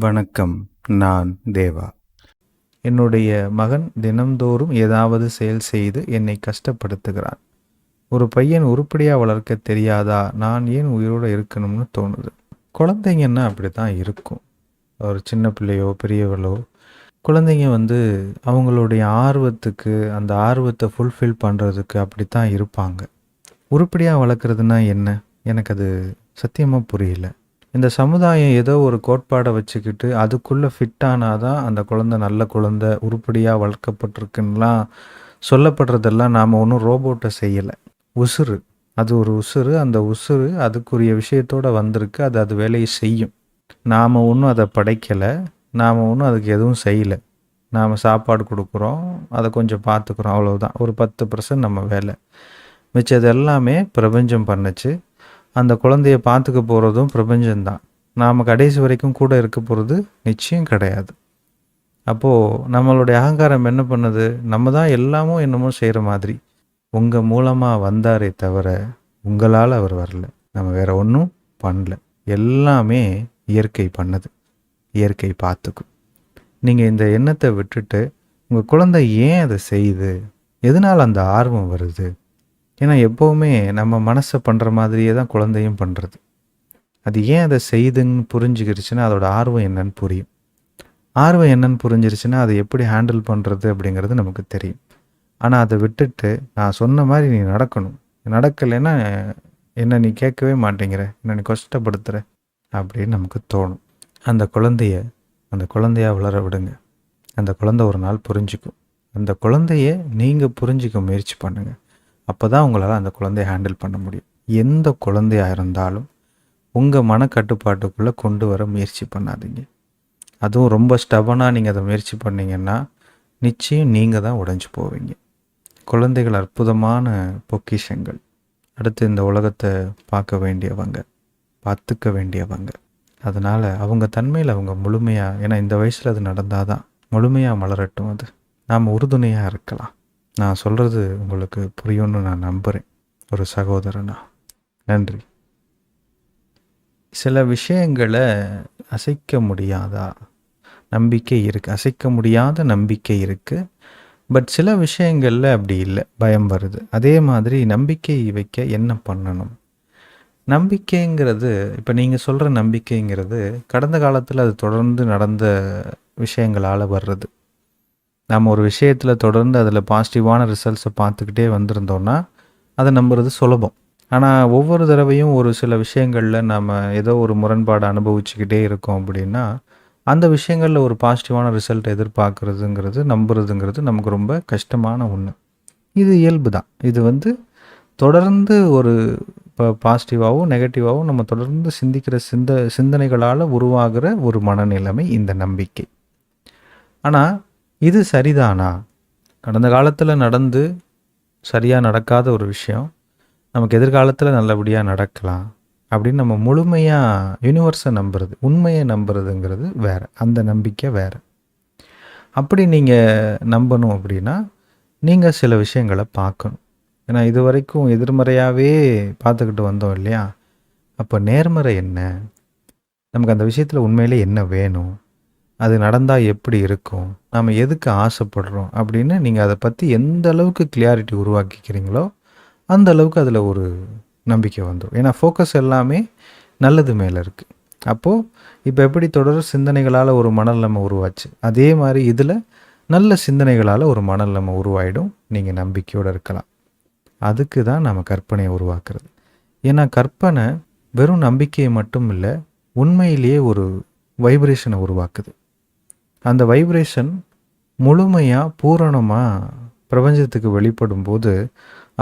வணக்கம் நான் தேவா. என்னுடைய மகன் தினம்தோறும் ஏதாவது செயல் செய்து என்னை கஷ்டப்படுத்துகிறான். ஒரு பையன் உருப்படியாக வளர்க்க தெரியாதா? நான் ஏன் உயிரோடு இருக்கணும்னு தோணுது. குழந்தைங்கன்னா அப்படி தான் இருக்கும். ஒரு சின்ன பிள்ளையோ பெரியவளோ குழந்தைங்க வந்து அவங்களுடைய ஆர்வத்துக்கு அந்த ஆர்வத்தை ஃபுல்ஃபில் பண்ணுறதுக்கு அப்படி தான் இருப்பாங்க. உருப்படியாக வளர்க்குறதுனா என்ன? எனக்கு அது சத்தியமாக புரியல. இந்த சமுதாயம் ஏதோ ஒரு கோட்பாடை வச்சுக்கிட்டு அதுக்குள்ளே ஃபிட் ஆனாதான் அந்த குழந்தை நல்ல குழந்தை உருப்படியாக வளர்க்கப்பட்டிருக்குன்னெலாம் சொல்லப்படுறதெல்லாம் நாம் ஒன்றும் ரோபோட்டை செய்யலை. உசுறு. அது ஒரு உசுறு. அந்த உசுறு அதுக்குரிய விஷயத்தோடு வந்திருக்கு. அது அது வேலையை செய்யும். நாம் ஒன்றும் அதை படைக்கலை. நாம் ஒன்றும் அதுக்கு எதுவும் செய்யலை. நாம் சாப்பாடு கொடுக்குறோம். அதை கொஞ்சம் பார்த்துக்குறோம். அவ்வளோதான் ஒரு பத்து பர்சன்ட் நம்ம வேலை. மிச்சது எல்லாமே பிரபஞ்சம் பண்ணுச்சு. அந்த குழந்தைய பார்த்துக்க போகிறதும் பிரபஞ்சம்தான். நாம் கடைசி வரைக்கும் கூட இருக்க போகிறது நிச்சயம் கிடையாது. அப்போது நம்மளுடைய அகங்காரம் என்ன பண்ணுது? நம்ம தான் எல்லாமும் என்னமோ செய்கிற மாதிரி. உங்கள் மூலமாக வந்தாரே தவிர உங்களால் அவர் வரல. நம்ம வேற ஒன்றும் பண்ணல. எல்லாமே இயற்கை பண்ணுது. இயற்கை பார்த்துக்கும். நீங்கள் இந்த எண்ணத்தை விட்டுட்டு உங்கள் குழந்தை ஏன் அதை செய்யுது? எதனால் அந்த ஆர்வம் வருது? ஏன்னா எப்போவுமே நம்ம மனசை பண்ணுற மாதிரியே தான் குழந்தையும் பண்ணுறது அது ஏன் அதை செய்துன்னு புரிஞ்சுக்கிருச்சுன்னா அதோட ஆர்வம் என்னன்னு புரியும். ஆர்வம் என்னன்னு புரிஞ்சிருச்சுன்னா அதை எப்படி ஹேண்டில் பண்ணுறது அப்படிங்கிறது நமக்கு தெரியும். ஆனால் அதை விட்டுட்டு நான் சொன்ன மாதிரி நீ நடக்கணும். நடக்கலைன்னா என்ன நீ கேட்கவே மாட்டேங்கிற? என்ன நீ கஷ்டப்படுத்துகிற அப்படின்னு நமக்கு தோணும். அந்த குழந்தைய அந்த குழந்தையா வளர விடுங்க. அந்த குழந்தை ஒரு நாள் புரிஞ்சுக்கும். அந்த குழந்தைய நீங்கள் புரிஞ்சிக்க முயற்சி பண்ணுங்கள் அப்போ தான் உங்களால் அந்த குழந்தைய ஹேண்டில் பண்ண முடியும். எந்த குழந்தையாக இருந்தாலும் உங்கள் மனக்கட்டுப்பாட்டுக்குள்ளே கொண்டு வர முயற்சி பண்ணாதீங்க. அதுவும் ரொம்ப ஸ்டபனாக நீங்கள் அதை முயற்சி பண்ணிங்கன்னா நிச்சயம் நீங்கள் தான் உடஞ்சி போவீங்க. குழந்தைகள் அற்புதமான பொக்கிஷங்கள். அடுத்து இந்த உலகத்தை பார்க்க வேண்டியவங்க பார்த்துக்க வேண்டியவங்க. அதனால் அவங்க தன்மையில் அவங்க முழுமையாக ஏன்னா இந்த வயசில் அது நடந்தால் தான் முழுமையாக மலரட்டும் அது. நாம் உறுதுணையாக இருக்கலாம். நான் சொல்கிறது உங்களுக்கு புரியும்னு நான் நம்புகிறேன் ஒரு சகோதரனா. நன்றி. சில விஷயங்களை அசைக்க முடியாதா? நம்பிக்கை இருக்குது அசைக்க முடியாத நம்பிக்கை இருக்குது பட் சில விஷயங்களில் அப்படி இல்லை. பயம் வருது. அதே மாதிரி நம்பிக்கை வைக்க என்ன பண்ணணும்? நம்பிக்கைங்கிறது இப்போ நீங்கள் சொல்கிற நம்பிக்கைங்கிறது கடந்த காலத்தில் அது தொடர்ந்து நடந்த விஷயங்களால் வர்றது. நம்ம ஒரு விஷயத்தில் தொடர்ந்து அதில் பாசிட்டிவான ரிசல்ட்ஸை பார்த்துக்கிட்டே வந்திருந்தோன்னா அதை நம்புறது சுலபம். ஆனால் ஒவ்வொரு தடவையும் ஒரு சில விஷயங்களில் நம்ம ஏதோ ஒரு முரண்பாடு அனுபவிச்சுக்கிட்டே இருக்கோம் அப்படின்னா அந்த விஷயங்களில் ஒரு பாசிட்டிவான ரிசல்ட் எதிர்பார்க்குறதுங்கிறது நம்புறதுங்கிறது நமக்கு ரொம்ப கஷ்டமான ஒன்று இது இயல்பு தான். இது வந்து தொடர்ந்து ஒரு இப்போ பாசிட்டிவாகவும் நெகட்டிவாகவும் நம்ம தொடர்ந்து சிந்திக்கிற சிந்த சிந்தனைகளால் உருவாகிற ஒரு மனநிலைமை இந்த நம்பிக்கை. ஆனால் இது சரிதானா? கடந்த காலத்தில் நடந்து சரியாக நடக்காத ஒரு விஷயம் நமக்கு எதிர்காலத்தில் நல்லபடியாக நடக்கலாம் அப்படின்னு நம்ம முழுமையாக யூனிவர்ஸை நம்புறது உண்மையை நம்புறதுங்கிறது வேறு அந்த நம்பிக்கை வேறு. அப்படி நீங்கள் நம்பணும் அப்படின்னா நீங்கள் சில விஷயங்களை பார்க்கணும். ஏன்னா இது வரைக்கும் எதிர்மறையாகவே பார்த்துக்கிட்டு வந்தோம் இல்லையா? அப்போ நேர்மறை என்ன? நமக்கு அந்த விஷயத்தில் உண்மையிலே என்ன வேணும்? அது நடந்தால் எப்படி இருக்கும்? நம்ம எதுக்கு ஆசைப்படுறோம்? அப்படின்னு நீங்கள் அதை பற்றி எந்த அளவுக்கு கிளியாரிட்டி உருவாக்கிக்கிறீங்களோ அந்த அளவுக்கு அதில் ஒரு நம்பிக்கை வந்துடும் ஏன்னா ஃபோக்கஸ் எல்லாமே நல்லது மேலே இருக்குது அப்போது இப்போ எப்படி தொடர் சிந்தனைகளால் ஒரு மனநிலைமை உருவாச்சு? அதே மாதிரி இதில் நல்ல சிந்தனைகளால் ஒரு மனநிலைமை உருவாயிடும். நீங்கள் நம்பிக்கையோடு இருக்கலாம். அதுக்கு தான் நம்ம கற்பனையை உருவாக்குறது. ஏன்னா கற்பனை வெறும் நம்பிக்கையை மட்டும் இல்லை உண்மையிலேயே ஒரு வைப்ரேஷனை உருவாக்குது. அந்த வைப்ரேஷன் முழுமையாக பூரணமாக பிரபஞ்சத்துக்கு வெளிப்படும் போது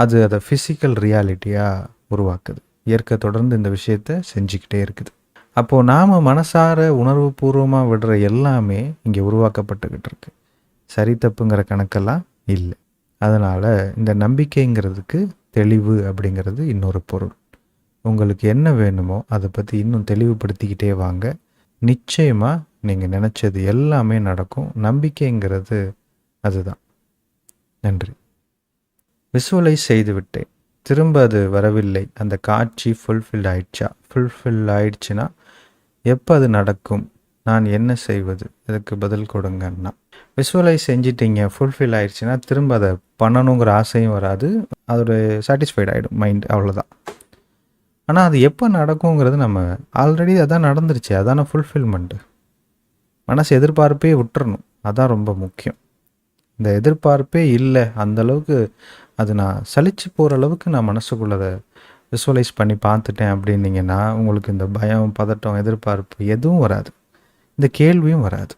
அது அதை ஃபிசிக்கல் ரியாலிட்டியாக உருவாக்குது. இயற்கை தொடர்ந்து இந்த விஷயத்த செஞ்சுக்கிட்டே இருக்குது. அப்போது நாம் மனசார உணர்வு பூர்வமாக விடுற எல்லாமே இங்கே உருவாக்கப்பட்டுக்கிட்டு இருக்கு. சரி தப்புங்கிற கணக்கெல்லாம் இல்லை. அதனால் இந்த நம்பிக்கைங்கிறதுக்கு தெளிவு அப்படிங்கிறது இன்னொரு பொருள். உங்களுக்கு என்ன வேணுமோ அதை பற்றி இன்னும் தெளிவுபடுத்திக்கிட்டே வாங்க. நிச்சயமாக நீங்கள் நினச்சது எல்லாமே நடக்கும். நம்பிக்கைங்கிறது அதுதான். நன்றி. விசுவலைஸ் செய்து விட்டேன் திரும்ப அது வரவில்லை. அந்த காட்சி ஃபுல்ஃபில் ஆயிடுச்சா? ஃபுல்ஃபில் ஆயிடுச்சுன்னா எப்போ அது நடக்கும்? நான் என்ன செய்வது? இதுக்கு பதில் கொடுங்கன்னா விசுவலைஸ் செஞ்சிட்டீங்க. ஃபுல்ஃபில் ஆயிடுச்சுன்னா திரும்ப அதை பண்ணணுங்கிற ஆசையும் வராது. அதோட சாட்டிஸ்ஃபைட் ஆகிடும் மைண்ட் அவ்வளோதான் ஆனால் அது எப்போ நடக்குங்கிறது நம்ம ஆல்ரெடி அதான் நடந்துருச்சு. அதான ஃபுல்ஃபில்மெண்ட்டு மனசு எதிர்பார்ப்பே விட்டுறணும். அதான் ரொம்ப முக்கியம். இந்த எதிர்பார்ப்பே இல்லை அந்த அளவுக்கு அது நான் சலிச்சு போகிற அளவுக்கு நான் மனசுக்குள்ளதை விசுவலைஸ் பண்ணி பார்த்துட்டேன் அப்படின்னீங்கன்னா உங்களுக்கு இந்த பயம் பதட்டம் எதிர்பார்ப்பு எதுவும் வராது. இந்த கேள்வியும் வராது.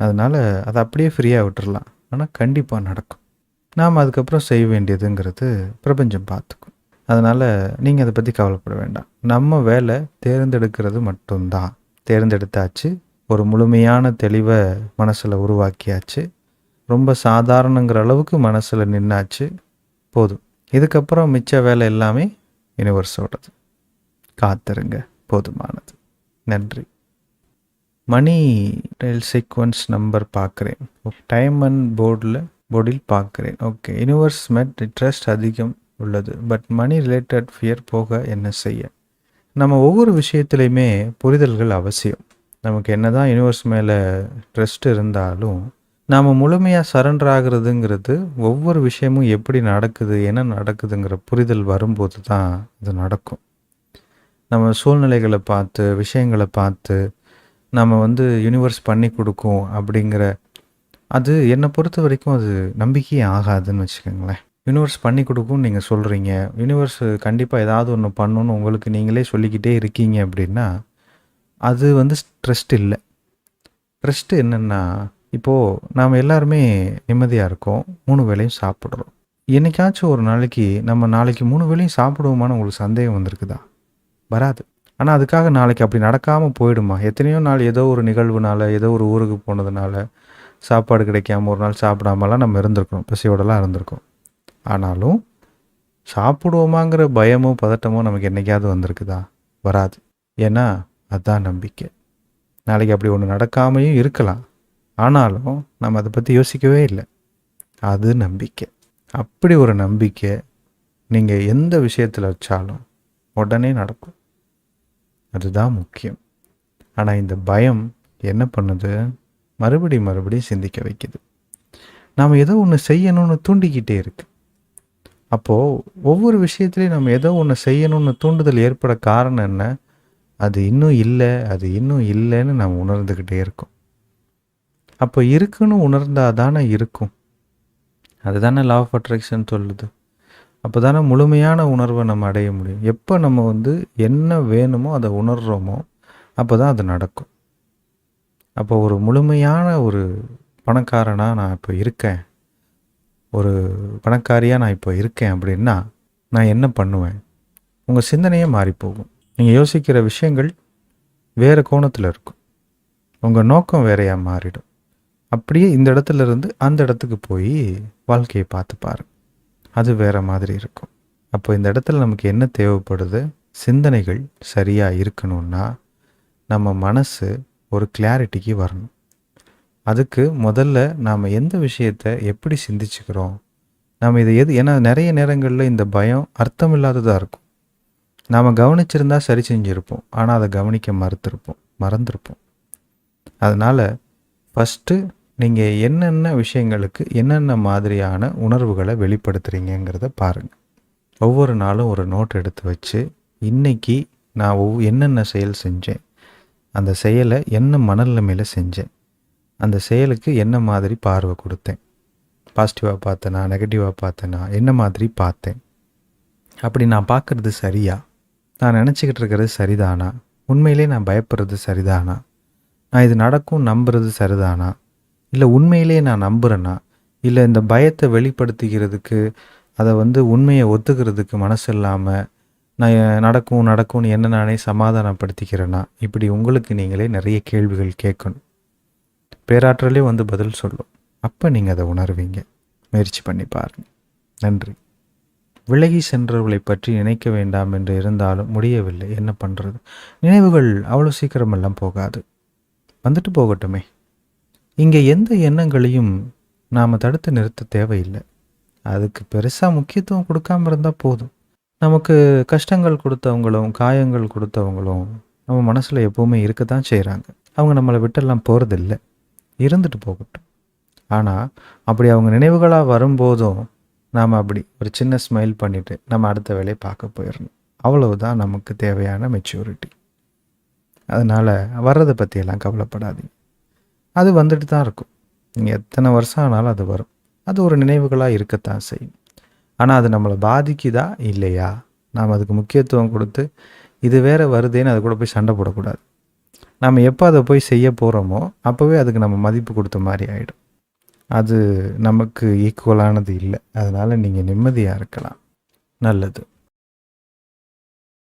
அதனால் அதை அப்படியே ஃப்ரீயாக விட்டுடலாம் ஆனால் கண்டிப்பாக நடக்கும். நாம் அதுக்கப்புறம் செய்ய வேண்டியதுங்கிறது பிரபஞ்சம் பார்த்துக்கும். அதனால் நீங்கள் அதை பற்றி கவலைப்பட வேண்டாம். நம்ம வேலை தேர்ந்தெடுக்கிறது மட்டும்தான். தேர்ந்தெடுத்தாச்சு ஒரு முழுமையான தெளிவை மனசில் உருவாக்கியாச்சு. ரொம்ப சாதாரணங்கிற அளவுக்கு மனசில் நின்னாச்சு. போதும். இதுக்கப்புறம் மிச்ச வேலை எல்லாமே யூனிவர்ஸோடது காத்திருங்க. போதுமானது. நன்றி. மணி டெல் சீக்வன்ஸ் நம்பர் பார்க்குறேன் டைம் அண்ட் போர்டில் போர்டில் பார்க்குறேன் ஓகே. யூனிவர்ஸ் மெட் இன்ட்ரெஸ்ட் அதிகம் உள்ளது. பட் மணி ரிலேட்டட் ஃபியர் போக என்ன செய்ய? நம்ம ஒவ்வொரு விஷயத்துலையுமே புரிதல்கள் அவசியம். நமக்கு என்ன தான் யூனிவர்ஸ் மேலே ட்ரெஸ்ட் இருந்தாலும் நாம் முழுமையாக சரண்டர் ஆகுறதுங்கிறது ஒவ்வொரு விஷயமும் எப்படி நடக்குது என்ன நடக்குதுங்கிற புரிதல் வரும்போது தான் இது நடக்கும். நம்ம சூழ்நிலைகளை பார்த்து விஷயங்களை பார்த்து நம்ம வந்து யூனிவர்ஸ் பண்ணி கொடுக்கும் அப்படிங்கிற அது என்னை பொறுத்த வரைக்கும் அது நம்பிக்கையே ஆகாதுன்னு வச்சுக்கோங்களேன். யூனிவர்ஸ் பண்ணி கொடுக்கும்னு நீங்கள் சொல்கிறீங்க யூனிவர்ஸ் கண்டிப்பாக ஏதாவது ஒன்று பண்ணணும்னு உங்களுக்கு நீங்களே சொல்லிக்கிட்டே இருக்கீங்க அப்படின்னா அது வந்து ஸ்ட்ரெஸ்ட் இல்லை. ட்ரஸ்ட் என்னென்னா இப்போது நாம் எல்லாருமே நிம்மதியாக இருக்கோம் மூணு வேளையும் சாப்பிட்றோம். என்றைக்காச்சும் ஒரு நாளைக்கு நம்ம நாளைக்கு மூணு வேளையும் சாப்பிடுவோமான்னு உங்களுக்கு சந்தேகம் வந்திருக்குதா? வராது. ஆனால் அதுக்காக நாளைக்கு அப்படி நடக்காமல் போயிடுமா? எத்தனையோ நாள் ஏதோ ஒரு நிகழ்வுனால ஏதோ ஒரு ஊருக்கு போனதுனால சாப்பாடு கிடைக்காம ஒரு நாள் சாப்பிடாமலாம் நம்ம இருந்திருக்கோம் பசியோடலாம் இருந்திருக்கோம் ஆனாலும் சாப்பிடுவோமாங்கிற பயமோ பதட்டமோ நமக்கு என்றைக்காவது வந்திருக்குதா? வராது. ஏன்னா அதுதான் நம்பிக்கை. நாளைக்கு அப்படி ஒன்று நடக்காமையும் இருக்கலாம். ஆனாலும் நம்ம அதை பற்றி யோசிக்கவே இல்லை. அது நம்பிக்கை. அப்படி ஒரு நம்பிக்கை நீங்கள் எந்த விஷயத்தில் வச்சாலும் உடனே நடக்கும். அதுதான் முக்கியம். ஆனால் இந்த பயம் என்ன பண்ணுது? மறுபடி மறுபடியும் சிந்திக்க வைக்குது. நாம் ஏதோ ஒன்று செய்யணும்னு தூண்டிக்கிட்டே இருக்கு. அப்போது ஒவ்வொரு விஷயத்துலையும் நம்ம ஏதோ ஒன்று செய்யணும்னு தூண்டுதல் ஏற்பட காரணம் என்ன? அது இன்னும் இல்லை அது இன்னும் இல்லைன்னு நம்ம உணர்ந்துக்கிட்டே இருக்கோம். அப்போ இருக்குன்னு உணர்ந்தால் தானே இருக்கும். அதுதானே லா ஆஃப் அட்ராக்ஷன் சொல்லுது. அப்போ தானே முழுமையான உணர்வை நம்ம அடைய முடியும். எப்போ நம்ம வந்து என்ன வேணுமோ அதை உணர்கிறோமோ அப்போ தான் அது நடக்கும். அப்போ ஒரு முழுமையான ஒரு பணக்காரனாக நான் இப்போ இருக்கேன். ஒரு பணக்காரியாக நான் இப்போ இருக்கேன் அப்படின்னா நான் என்ன பண்ணுவேன்? உங்கள் சிந்தனையே மாறிப்போகும். நீங்கள் யோசிக்கிற விஷயங்கள் வேறு கோணத்தில் இருக்கும். உங்கள் நோக்கம் வேறையாக மாறிடும். அப்படியே இந்த இடத்துல இருந்து அந்த இடத்துக்கு போய் வாழ்க்கையை பார்த்து பாருங்க அது வேறு மாதிரி இருக்கும். அப்போ இந்த இடத்துல நமக்கு என்ன தேவைப்படுது? சிந்தனைகள் சரியாக இருக்கணும்னா நம்ம மனசு ஒரு கிளாரிட்டிக்கு வரணும். அதுக்கு முதல்ல நாம் எந்த விஷயத்தை எப்படி சிந்திச்சுக்கிறோம்? நாம் இதை எது ஏன்னா நிறைய நேரங்களில் இந்த பயம் அர்த்தம் இல்லாததாக இருக்கும். நாம் கவனிச்சிருந்தா சரி செஞ்சுருப்போம். ஆனால் அதை கவனிக்க மறுத்திருப்போம். மறந்துருப்போம். அதனால் ஃபஸ்ட்டு நீங்கள் என்னென்ன விஷயங்களுக்கு என்னென்ன மாதிரியான உணர்வுகளை வெளிப்படுத்துகிறீங்கிறத பாருங்கள் ஒவ்வொரு நாளும் ஒரு நோட் எடுத்து வச்சு இன்றைக்கி நான் ஒவ் என்னென்ன செயல் செஞ்சேன்? அந்த செயலை என்ன மனநிலைமையில் செஞ்சேன்? அந்த செயலுக்கு என்ன மாதிரி பார்வை கொடுத்தேன்? பாசிட்டிவாக பார்த்தேனா நெகட்டிவாக பார்த்தேனா என்ன மாதிரி பார்த்தேன்? அப்படி நான் பார்க்குறது சரியா? நான் நினச்சிக்கிட்டு இருக்கிறது சரிதானா? உண்மையிலே நான் பயப்படுறது சரிதானா? நான் இது நடக்கும் நம்புறது சரிதானா? இல்லை உண்மையிலே நான் நம்புகிறேன்னா இல்லை இந்த பயத்தை வெளிப்படுத்திக்கிறதுக்கு அதை வந்து உண்மையை ஒத்துக்கிறதுக்கு மனசு இல்லாமல் நான் நடக்கும் நடக்கும்னு என்ன நானே சமாதானப்படுத்திக்கிறேன்னா இப்படி உங்களுக்கு நீங்களே நிறைய கேள்விகள் கேட்கணும். பேராற்றலே வந்து பதில் சொல்லும். அப்போ நீங்கள் அதை உணர்வீங்க. முயற்சி பண்ணி பாருங்கள் நன்றி. விலகி சென்றவர்களை பற்றி நினைக்க வேண்டாம் என்று இருந்தாலும் முடியவில்லை. என்ன பண்ணுறது நினைவுகள் அவ்வளோ சீக்கிரமெல்லாம் போகாது. வந்துட்டு போகட்டுமே. இங்கே எந்த எண்ணங்களையும் நாம் தடுத்து நிறுத்த தேவையில்லை. அதுக்கு பெருசாக முக்கியத்துவம் கொடுக்காம இருந்தால் போதும். நமக்கு கஷ்டங்கள் கொடுத்தவங்களும் காயங்கள் கொடுத்தவங்களும் நம்ம மனசில் எப்போவுமே இருக்க தான் செய்கிறாங்க அவங்க நம்மளை விட்டெல்லாம் போகிறதில்ல இருந்துட்டு போகட்டும். ஆனால் அப்படி அவங்க நினைவுகளாக வரும்போதும் நாம் அப்படி ஒரு சின்ன ஸ்மைல் பண்ணிவிட்டு நம்ம அடுத்த வேலையை பார்க்க போயிடணும். அவ்வளவுதான் நமக்கு தேவையான மெச்சூரிட்டி அதனால் வர்றதை பற்றியெல்லாம் கவலைப்படாதீங்க. அது வந்துட்டு தான் இருக்கும். நீங்கள் எத்தனை வருஷம் ஆனாலும் அது வரும். அது ஒரு நினைவுகளாக இருக்கத்தான் செய்யும். ஆனால் அது நம்மளை பாதிக்குதா? இல்லையா? நாம் அதுக்கு முக்கியத்துவம் கொடுத்து இது வேற வருதேன்னு அது கூட போய் சண்டை போடக்கூடாது. நம்ம எப்போ அதை போய் செய்ய போகிறோமோ அப்போவே அதுக்கு நம்ம மதிப்பு கொடுத்த மாதிரி ஆகிடும் அது நமக்கு ஈக்குவலானது இல்லை. அதனால் நீங்கள் நிம்மதியாக இருக்கலாம். நல்லது.